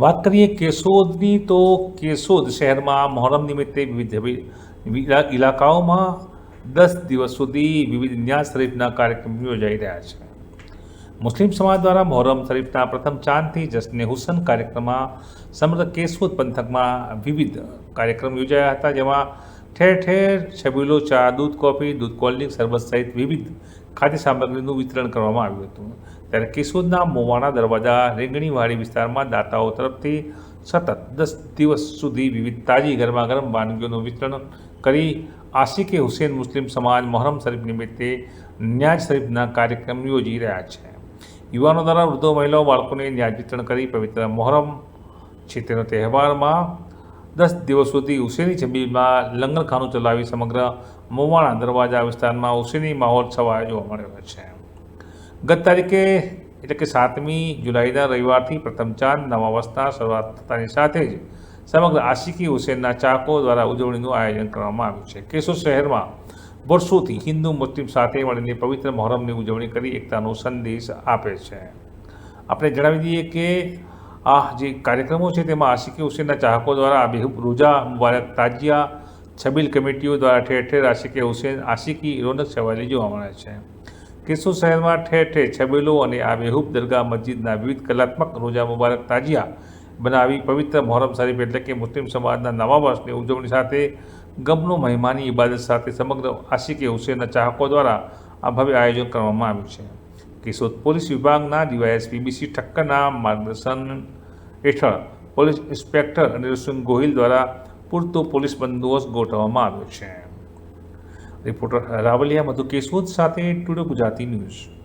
વાત કરીએ કેશોદની, તો કેશોદ શહેરમાં મહોરમ નિમિત્તે વિવિધ ઇલાકાઓમાં દસ દિવસ સુધી વિવિધ ન્યાસ શરીફના કાર્યક્રમ યોજાઈ રહ્યા છે. મુસ્લિમ સમાજ દ્વારા મહોરમ શરીફના પ્રથમ ચાંદથી જશ્ને હુસન કાર્યક્રમમાં સમગ્ર કેશોદ પંથકમાં વિવિધ કાર્યક્રમ યોજાયા હતા, જેમાં ઠેર ઠેર છબીલો ચા, દૂધ કોફી, દૂધ કોલ્ડ્રિંક સરબત સહિત વિવિધ ખાદ્ય સામગ્રીનું વિતરણ કરવામાં આવ્યું હતું. ત્યારે કેશોદના મોવાણા દરવાજા રેંગણીવાડી વિસ્તારમાં દાતાઓ તરફથી સતત દસ દિવસ સુધી વિવિધ તાજી ગરમા ગરમ વાનગીઓનું વિતરણ કરી આશિકે હુસેન મુસ્લિમ સમાજ મોહરમ શરીફ નિમિત્તે ન્યાજ શરીફના કાર્યક્રમ યોજી રહ્યા છે. યુવાનો દ્વારા વૃદ્ધો, મહિલાઓ, બાળકોને ન્યાજ વિતરણ કરી પવિત્ર મોહરમ છે. તેનો તહેવારમાં દસ દિવસ સુધી ઉશેની છબીમાં લંગરખાનું ચલાવી સમગ્ર મોવાણા દરવાજા વિસ્તારમાં ઉશેની માહોલ છવાયો જોવા મળ્યો છે. ગત તારીખે એટલે કે સાતમી જુલાઈના રવિવારથી પ્રથમ ચાંદ નવા વર્ષના શરૂઆત થતાની સાથે જ સમગ્ર આશિકી હુસેનના ચાકો દ્વારા ઉજવણીનું આયોજન કરવામાં આવ્યું છે. કેશોદ શહેરમાં વર્ષોથી હિન્દુ મુસ્લિમ સાથે મળીને પવિત્ર મહોરમની ઉજવણી કરી એકતાનો સંદેશ આપે છે. આપણે જણાવી દઈએ કે આ જે કાર્યક્રમો છે તેમાં આશિકી હુસેનના ચાહકો દ્વારા બેહુબ રોજા મુબારક, તાજિયા, છબીલ કમિટીઓ દ્વારા ઠેર ઠેર આશિકે હુસેન, આશિકી રોનક છવાયેલી જોવા મળે છે. કેશોદ શહેરમાં ઠેર ઠેર છબીલો અને આ બેહુબ દરગાહ મસ્જિદના વિવિધ કલાત્મક રોજા મુબારક, તાજિયા બનાવી પવિત્ર મોહરમ શરીફ એટલે કે મુસ્લિમ સમાજના નવા વર્ષની ઉજવણી સાથે ગમનો મહિમાની ઇબાદત સાથે સમગ્ર આશિકી હુસેનના ચાહકો દ્વારા આ ભવ્ય આયોજન કરવામાં આવ્યું છે. કેશોદ પોલીસ વિભાગના ડીવાયએસપી બીસી ઠક્કરના માર્ગદર્શન હેઠળ પોલીસ ઇન્સ્પેક્ટર અનિરસિંહ ગોહિલ દ્વારા પૂરતો પોલીસ બંદોબસ્ત ગોઠવવામાં આવ્યો છે. રિપોર્ટર રાવલિયા મધુ કેશોદ સાથે ટુડે ગુજરાતી ન્યૂઝ.